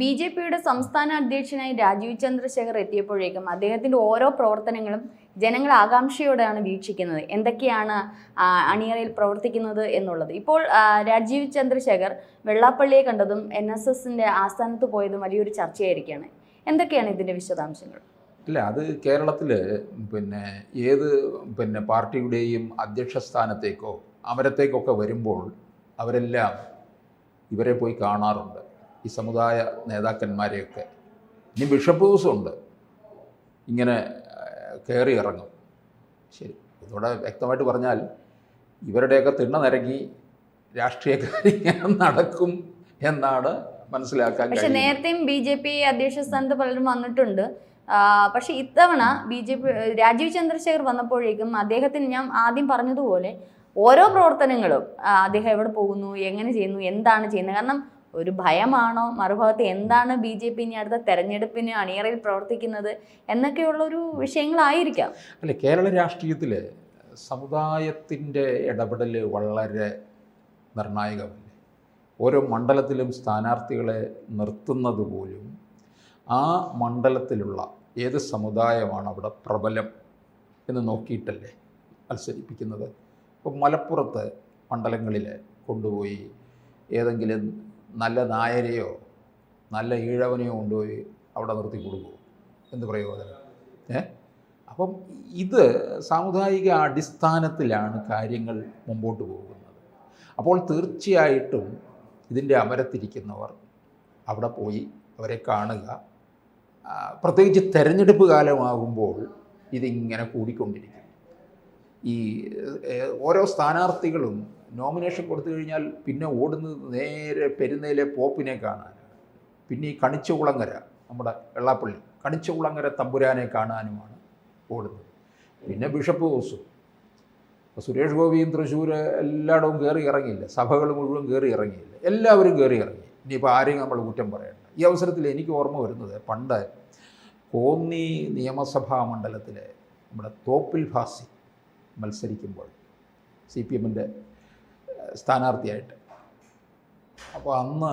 B J പിയുടെ സംസ്ഥാന അധ്യക്ഷനായി രാജീവ് ചന്ദ്രശേഖർ എത്തിയപ്പോഴേക്കും അദ്ദേഹത്തിന്റെ ഓരോ പ്രവർത്തനങ്ങളും ജനങ്ങൾ ആകാംക്ഷയോടെയാണ് വീക്ഷിക്കുന്നത്. എന്തൊക്കെയാണ് അണിയറയിൽ പ്രവർത്തിക്കുന്നത് എന്നുള്ളത്. ഇപ്പോൾ രാജീവ് ചന്ദ്രശേഖർ വെള്ളാപ്പള്ളിയെ കണ്ടതും എൻ എസ് എസിന്റെ ആസ്ഥാനത്ത് പോയതും വലിയൊരു ചർച്ചയായിരിക്കുകയാണ്. എന്തൊക്കെയാണ് ഇതിന്റെ വിശദാംശങ്ങൾ? ഇല്ല അത് കേരളത്തിൽ പിന്നെ ഏത് പിന്നെ പാർട്ടിയുടെയും അധ്യക്ഷ സ്ഥാനത്തേക്കോ അമരത്തേക്കൊക്കെ വരുമ്പോൾ അവരെല്ലാം ഇവരെ പോയി കാണാറുണ്ട്. ഈ സമുദായ നേതാക്കന്മാരെയൊക്കെ. ഇനി ബിഷപ്പ് ദിവസമുണ്ട്. ഇങ്ങനെ കയറി ഇറങ്ങും ശരി. ഇതോടെ വ്യക്തമായിട്ട് പറഞ്ഞാൽ ഇവരുടെയൊക്കെ തിണ്ണ നിരങ്ങി രാഷ്ട്രീയക്കാരിങ്ങനെ നടക്കും എന്നാണ് മനസ്സിലാക്കാൻ പക്ഷെ നേരത്തെയും ബി ജെ പി അധ്യക്ഷ സ്ഥാനത്ത് പലരും വന്നിട്ടുണ്ട്. പക്ഷെ ഇത്തവണ B J P Rajeev Chandrasekhar വന്നപ്പോഴേക്കും അദ്ദേഹത്തിന് ഞാൻ ആദ്യം പറഞ്ഞതുപോലെ ഓരോ പ്രവർത്തനങ്ങളും അദ്ദേഹം എവിടെ പോകുന്നു എങ്ങനെ ചെയ്യുന്നു എന്താണ് ചെയ്യുന്നത്? കാരണം ഒരു ഭയമാണോ? മറുഭാഗത്ത് എന്താണ് ബി ജെ പി ഇനി അടുത്ത തെരഞ്ഞെടുപ്പിന് അണിയറയിൽ പ്രവർത്തിക്കുന്നത് എന്നൊക്കെയുള്ള ഒരു വിഷയങ്ങളായിരിക്കാം. അല്ല കേരള രാഷ്ട്രീയത്തിൽ സമുദായത്തിന്റെ ഇടപെടൽ വളരെ നിർണായകമല്ലേ? ഓരോ മണ്ഡലത്തിലും സ്ഥാനാർത്ഥികളെ നിർത്തുന്നത് പോലും ആ മണ്ഡലത്തിലുള്ള ഏത് സമുദായമാണ് അവിടെ പ്രബലം എന്ന് നോക്കിയിട്ടല്ലേ മത്സരിപ്പിക്കുന്നത്? ഇപ്പോൾ മലപ്പുറത്ത് മണ്ഡലങ്ങളിൽ കൊണ്ടുപോയി ഏതെങ്കിലും നല്ല നായരെയോ നല്ല ഈഴവനെയോ കൊണ്ടുപോയി അവിടെ നിർത്തി കൊടുക്കുമോ എന്ത് പ്രയോജനം ഏ? അപ്പം ഇത് സാമുദായിക അടിസ്ഥാനത്തിലാണ് കാര്യങ്ങൾ മുമ്പോട്ട് പോകുന്നത്. അപ്പോൾ തീർച്ചയായിട്ടും ഇതിന്റെ അമരത്തിരിക്കുന്നവർ അവിടെ പോയി അവരെ കാണുക. പ്രത്യേകിച്ച് തെരഞ്ഞെടുപ്പ് കാലമാകുമ്പോൾ ഇതിങ്ങനെ കൂടിക്കൊണ്ടിരിക്കും. ഈ ഓരോ സ്ഥാനാർത്ഥികളും നോമിനേഷൻ കൊടുത്തു കഴിഞ്ഞാൽ പിന്നെ ഓടുന്നത് നേരെ പെരുന്നയിലെ പോപ്പിനെ കാണാനാണ് പിന്നെ ഈ കണിച്ചുകുളങ്ങര നമ്മുടെ വെള്ളാപ്പള്ളി കണിച്ചുകുളങ്ങര തമ്പുരാനെ കാണാനുമാണ് ഓടുന്നത്. പിന്നെ ബിഷപ്പ് ഹൗസും സുരേഷ് ഗോപിയും തൃശ്ശൂർ എല്ലായിടവും കയറി ഇറങ്ങിയില്ല. സഭകൾ മുഴുവൻ കയറി ഇറങ്ങിയില്ല. എല്ലാവരും കയറി ഇറങ്ങി. ഇനിയിപ്പോൾ ആരെയും നമ്മൾ കുറ്റം പറയണ്ട. ഈ അവസരത്തിൽ എനിക്ക് ഓർമ്മ വരുന്നത് പണ്ട് കോന്നി നിയമസഭാ മണ്ഡലത്തിലെ നമ്മുടെ തോപ്പിൽ ഭാസി മത്സരിക്കുമ്പോൾ സി പി എമ്മിന്റെ സ്ഥാനാർത്ഥിയായിട്ട്. അപ്പോൾ അന്ന്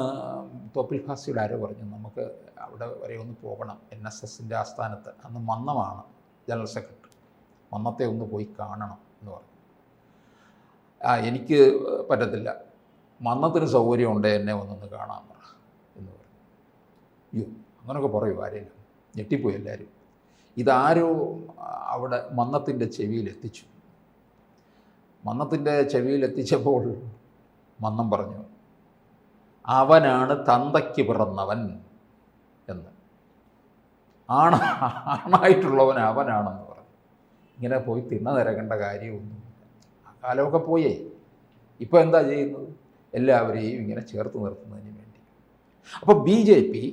തോപ്പിൽ ഫാസിയുടെ ആരോ പറഞ്ഞു നമുക്ക് അവിടെ വരെ ഒന്ന് പോകണം എൻ എസ് എസിന്റെ ആസ്ഥാനത്ത്. അന്ന് മന്നമാണ് ജനറൽ സെക്രട്ടറി. മന്നത്തെ ഒന്ന് പോയി കാണണം എന്ന് പറഞ്ഞു. ആ എനിക്ക് പറ്റത്തില്ല. മന്നത്തിന് സൗകര്യമുണ്ട് എന്നെ ഒന്നൊന്ന് കാണാൻ പറ എന്ന് പറഞ്ഞു. അയ്യോ അങ്ങനെയൊക്കെ പറയൂ ആരെങ്കിലും. ഞെട്ടിപ്പോയി എല്ലാവരും. ഇതാരോ അവിടെ മന്നത്തിന്റെ ചെവിയിൽ എത്തിച്ചു മന്നത്തിന്റെ ചെവിയിൽ എത്തിച്ചപ്പോൾ മന്നം പറഞ്ഞു അവനാണ് തന്തയ്ക്ക് പിറന്നവൻ എന്ന്. ആണ് ആണായിട്ടുള്ളവൻ അവനാണെന്ന് പറഞ്ഞു. ഇങ്ങനെ പോയി തിണ്ണ നിരക്കേണ്ട കാര്യമൊന്നും ആ കാലമൊക്കെ പോയേ. ഇപ്പോൾ എന്താ ചെയ്യുന്നത്? എല്ലാവരെയും ഇങ്ങനെ ചേർത്ത് നിർത്തുന്നതിന് വേണ്ടി. അപ്പോൾ B J P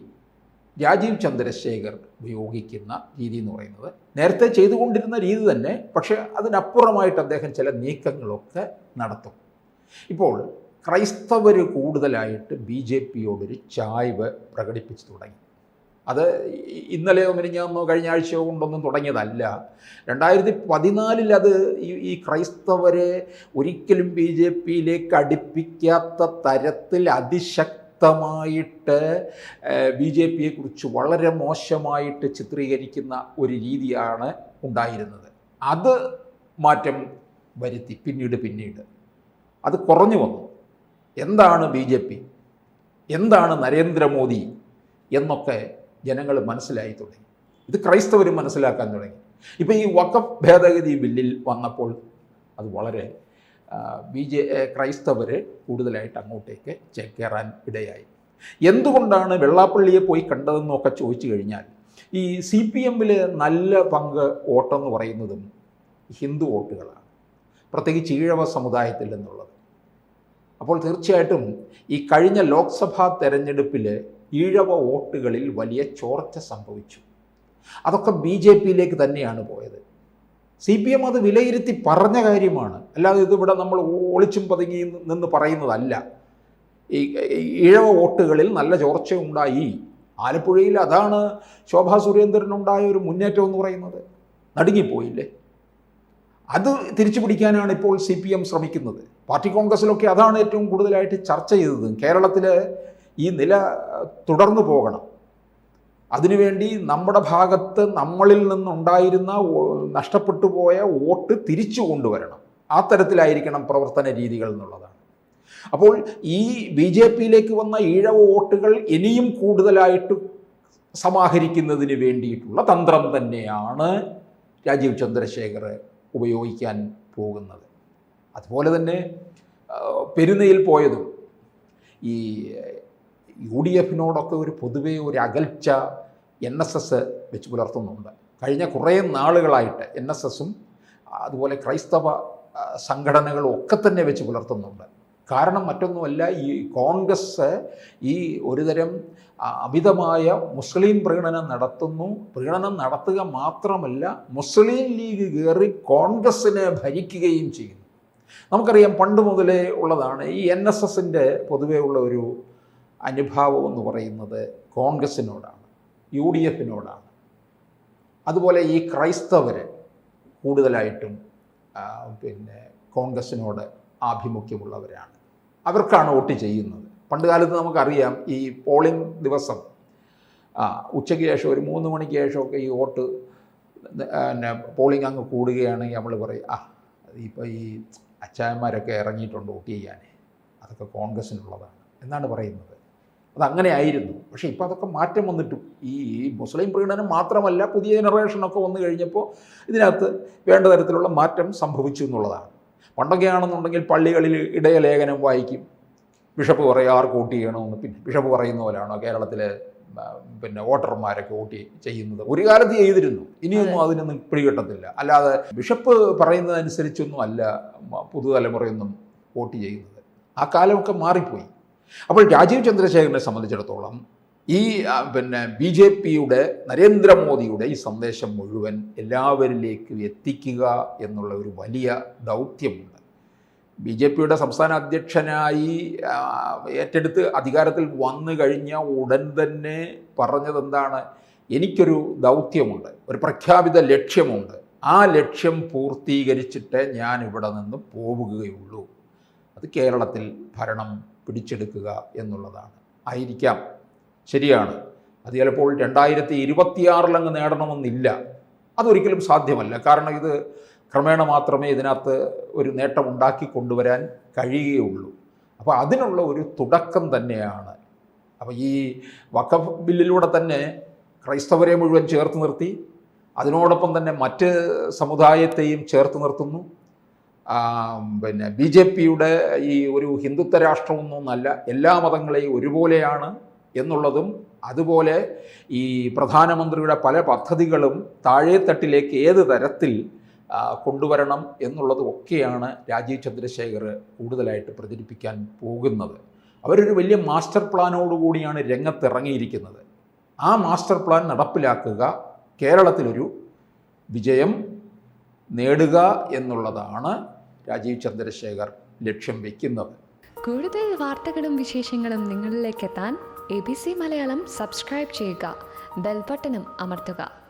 Rajeev Chandrasekhar ഉപയോഗിക്കുന്ന രീതി എന്ന് പറയുന്നത് നേരത്തെ ചെയ്തുകൊണ്ടിരുന്ന രീതി തന്നെ പക്ഷെ അതിനപ്പുറമായിട്ട് അദ്ദേഹം ചില നീക്കങ്ങളൊക്കെ നടത്തും. ഇപ്പോൾ ക്രൈസ്തവർ കൂടുതലായിട്ട് ബി ജെ പിയോടൊരു ചായ്വ് പ്രകടിപ്പിച്ചു തുടങ്ങി. അത് ഇന്നലെയോ മിനിഞ്ഞാന്നോ കഴിഞ്ഞ ആഴ്ചയോ കൊണ്ടൊന്നും തുടങ്ങിയതല്ല. രണ്ടായിരത്തി പതിനാലിൽ അത് ഈ ക്രൈസ്തവരെ ഒരിക്കലും ബി ജെ പിയിലേക്ക് അടുപ്പിക്കാത്ത തരത്തിൽ അതിശക്തമായിട്ട് ബി ജെ പിയെക്കുറിച്ച് വളരെ മോശമായിട്ട് ചിത്രീകരിക്കുന്ന ഒരു രീതിയാണ് ഉണ്ടായിരുന്നത്. അത് മാറ്റം വരുത്തി. പിന്നീട് പിന്നീട്. അത് കുറഞ്ഞു വന്നു. എന്താണ് ബി ജെ പി? എന്താണ് നരേന്ദ്രമോദി എന്നൊക്കെ ജനങ്ങൾ മനസ്സിലായി തുടങ്ങി. ഇത് ക്രൈസ്തവരും മനസ്സിലാക്കാൻ തുടങ്ങി. ഇപ്പോൾ ഈ വക്കഫ് ഭേദഗതി ബില്ലിൽ വന്നപ്പോൾ അത് വളരെ ബി ജെ ക്രൈസ്തവർ കൂടുതലായിട്ട് അങ്ങോട്ടേക്ക് ചേക്കേറാൻ ഇടയായി. എന്തുകൊണ്ടാണ് വെള്ളാപ്പള്ളിയെ പോയി കണ്ടതെന്നൊക്കെ ചോദിച്ചു കഴിഞ്ഞാൽ ഈ സി പി എമ്മിൽ നല്ല പങ്ക് വോട്ടെന്ന് പറയുന്നതും ഹിന്ദു വോട്ടുകളാണ്. പ്രത്യേകിച്ച് ഈഴവ സമുദായത്തിൽ നിന്നുള്ളത്. അപ്പോൾ തീർച്ചയായിട്ടും ഈ കഴിഞ്ഞ ലോക്സഭാ തെരഞ്ഞെടുപ്പിൽ ഈഴവ വോട്ടുകളിൽ വലിയ ചോർച്ച സംഭവിച്ചു. അതൊക്കെ ബി ജെ പിയിലേക്ക് തന്നെയാണ് പോയത്. സി പി എം അത് വിലയിരുത്തി പറഞ്ഞ കാര്യമാണ്. അല്ലാതെ ഇതിവിടെ നമ്മൾ ഒളിച്ചും പതുങ്ങി നിന്ന് പറയുന്നതല്ല. ഈ ഇഴവ വോട്ടുകളിൽ നല്ല ചോർച്ച ഉണ്ടായി ആലപ്പുഴയിൽ അതാണ് ശോഭാ സുരേന്ദ്രനുണ്ടായ ഒരു മുന്നേറ്റം എന്ന് പറയുന്നത്. നടുങ്ങിപ്പോയില്ലേ? അത് തിരിച്ചു പിടിക്കാനാണ് ഇപ്പോൾ സി പി എം ശ്രമിക്കുന്നത്. പാർട്ടി കോൺഗ്രസിലൊക്കെ അതാണ് ഏറ്റവും കൂടുതലായിട്ട് ചർച്ച ചെയ്തത്. കേരളത്തിൽ ഈ നില തുടർന്നു പോകണം. അതിനുവേണ്ടി നമ്മുടെ ഭാഗത്ത് നമ്മളിൽ നിന്നുണ്ടായിരുന്ന നഷ്ടപ്പെട്ടു പോയ വോട്ട് തിരിച്ചു കൊണ്ടുവരണം. ആ തരത്തിലായിരിക്കണം പ്രവർത്തന രീതികൾ എന്നുള്ളതാണ്. അപ്പോൾ ഈ ബി ജെ പിയിലേക്ക് വന്ന ഈഴവ വോട്ടുകൾ ഇനിയും കൂടുതലായിട്ട് സമാഹരിക്കുന്നതിന് വേണ്ടിയിട്ടുള്ള തന്ത്രം തന്നെയാണ് രാജീവ് ചന്ദ്രശേഖർ ഉപയോഗിക്കാൻ പോകുന്നത്. അതുപോലെ തന്നെ പെരുന്നയിൽ പോയതും ഈ യു ഡി എഫിനോടൊക്കെ ഒരു പൊതുവേ ഒരു അകൽച്ച എൻ എസ് എസ് വെച്ച് പുലർത്തുന്നുണ്ട്. കഴിഞ്ഞ കുറേ നാളുകളായിട്ട് എൻ എസ് എസും അതുപോലെ ക്രൈസ്തവ സംഘടനകളും ഒക്കെ തന്നെ വെച്ച് പുലർത്തുന്നുണ്ട്. കാരണം മറ്റൊന്നുമല്ല ഈ കോൺഗ്രസ് ഈ ഒരുതരം അമിതമായ മുസ്ലിം പ്രീണനം നടത്തുന്നു. പ്രീണനം നടത്തുക മാത്രമല്ല മുസ്ലിം ലീഗ് കയറി കോൺഗ്രസ്സിനെ ഭരിക്കുകയും ചെയ്യുന്നു. നമുക്കറിയാം പണ്ട് മുതലേ ഉള്ളതാണ് ഈ എൻ എസ് എസിന്റെ പൊതുവേ ഉള്ള ഒരു അനുഭാവം എന്ന് പറയുന്നത് കോൺഗ്രസിനോടാണ് യു ഡി എഫിനോടാണ് അതുപോലെ ഈ ക്രൈസ്തവർ കൂടുതലായിട്ടും പിന്നെ കോൺഗ്രസിനോട് ആഭിമുഖ്യമുള്ളവരാണ്. അവർക്കാണ് വോട്ട് ചെയ്യുന്നത്. പണ്ട് കാലത്ത് നമുക്കറിയാം ഈ പോളിംഗ് ദിവസം ഉച്ചയ്ക്ക് ശേഷം ഒരു മൂന്ന് മണിക്ക് ശേഷമൊക്കെ ഈ വോട്ട് പിന്നെ പോളിംഗ് അങ്ങ് കൂടുകയാണെങ്കിൽ നമ്മൾ പറയും ആ ഇപ്പോൾ ഈ അച്ചായന്മാരൊക്കെ ഇറങ്ങിയിട്ടുണ്ട് വോട്ട് ചെയ്യാൻ. അതൊക്കെ കോൺഗ്രസ്സിനുള്ളതാണ് എന്നാണ് പറയുന്നത്. അതങ്ങനെ ആയിരുന്നു പക്ഷേ ഇപ്പോൾ അതൊക്കെ മാറ്റം വന്നിട്ടും. ഈ മുസ്ലിം പ്രീണനം മാത്രമല്ല പുതിയ ജനറേഷനൊക്കെ വന്നു കഴിഞ്ഞപ്പോൾ ഇതിനകത്ത് വേണ്ട തരത്തിലുള്ള മാറ്റം സംഭവിച്ചു എന്നുള്ളതാണ്. പണ്ടൊക്കെ ആണെന്നുണ്ടെങ്കിൽ പള്ളികളിൽ ഇടയലേഖനം വായിക്കും. ബിഷപ്പ് പറയും ആർക്ക് വോട്ട് ചെയ്യണമെന്ന്? പിന്നെ ബിഷപ്പ് പറയുന്ന പോലെയാണോ കേരളത്തിലെ പിന്നെ വോട്ടർമാരൊക്കെ വോട്ട് ചെയ്യുന്നത്? ഒരു കാലത്ത് ചെയ്തിരുന്നു. ഇനിയൊന്നും അതിനൊന്നും പിടികിട്ടത്തില്ല. അല്ലാതെ ബിഷപ്പ് പറയുന്നതനുസരിച്ചൊന്നും അല്ല പുതുതലമുറയൊന്നും വോട്ട് ചെയ്യുന്നത്. ആ കാലമൊക്കെ മാറിപ്പോയി. അപ്പോൾ രാജീവ് ചന്ദ്രശേഖരനെ സംബന്ധിച്ചിടത്തോളം ഈ പിന്നെ ബി ജെ പിയുടെ നരേന്ദ്രമോദിയുടെ ഈ സന്ദേശം മുഴുവൻ എല്ലാവരിലേക്കും എത്തിക്കുക എന്നുള്ള ഒരു വലിയ ദൗത്യമുണ്ട്. ബി ജെ പിയുടെ സംസ്ഥാന അധ്യക്ഷനായി ഏറ്റെടുത്ത് അധികാരത്തിൽ വന്നു കഴിഞ്ഞ ഉടൻ തന്നെ പറഞ്ഞത് എന്താണ് എനിക്കൊരു ദൗത്യമുണ്ട് ഒരു പ്രഖ്യാപിത ലക്ഷ്യമുണ്ട്. ആ ലക്ഷ്യം പൂർത്തീകരിച്ചിട്ട് ഞാൻ ഇവിടെ നിന്ന് പോവുകയുള്ളൂ. അത് കേരളത്തിൽ ഭരണം പിടിച്ചെടുക്കുക എന്നുള്ളതാണ്. ആയിരിക്കാം. ശരിയാണ്. അത് ചിലപ്പോൾ രണ്ടായിരത്തി ഇരുപത്തിയാറിലങ്ങ് നേടണമെന്നില്ല. അതൊരിക്കലും സാധ്യമല്ല. കാരണം ഇത് ക്രമേണ മാത്രമേ ഇതിനകത്ത് ഒരു നേട്ടം ഉണ്ടാക്കി കൊണ്ടുവരാൻ കഴിയുകയുള്ളൂ. അപ്പോൾ അതിനുള്ള ഒരു തുടക്കം തന്നെയാണ്. അപ്പോൾ ഈ വഖഫ് ബില്ലിലൂടെ തന്നെ ക്രൈസ്തവരെ മുഴുവൻ ചേർത്ത് നിർത്തി. അതിനോടൊപ്പം തന്നെ മറ്റ് സമുദായത്തെയും ചേർത്ത് നിർത്തുന്നു. പിന്നെ ബി ജെ പിയുടെ ഈ ഒരു ഹിന്ദുത്വ രാഷ്ട്രമൊന്നൊന്നല്ല എല്ലാ മതങ്ങളെയും ഒരുപോലെയാണ് എന്നുള്ളതും അതുപോലെ ഈ പ്രധാനമന്ത്രിയുടെ പല പദ്ധതികളും താഴേത്തട്ടിലേക്ക് ഏത് തരത്തിൽ കൊണ്ടുവരണം എന്നുള്ളതും ഒക്കെയാണ് രാജീവ് ചന്ദ്രശേഖർ കൂടുതലായിട്ട് പ്രചരിപ്പിക്കാൻ പോകുന്നത്. അവരൊരു വലിയ മാസ്റ്റർ പ്ലാനോടുകൂടിയാണ് രംഗത്തിറങ്ങിയിരിക്കുന്നത്. ആ മാസ്റ്റർ പ്ലാൻ നടപ്പിലാക്കുക കേരളത്തിലൊരു വിജയം നേടുക എന്നുള്ളതാണ് രാജീവ് ചന്ദ്രശേഖർ ലക്ഷ്യം വയ്ക്കുന്നത് കൂടുതൽ വാർത്തകളും വിശേഷങ്ങളും നിങ്ങളിലേക്ക് എത്താൻ A B C Malayalam subscribe ചെയ്യുക. ബെൽബട്ടനും അമർത്തുക.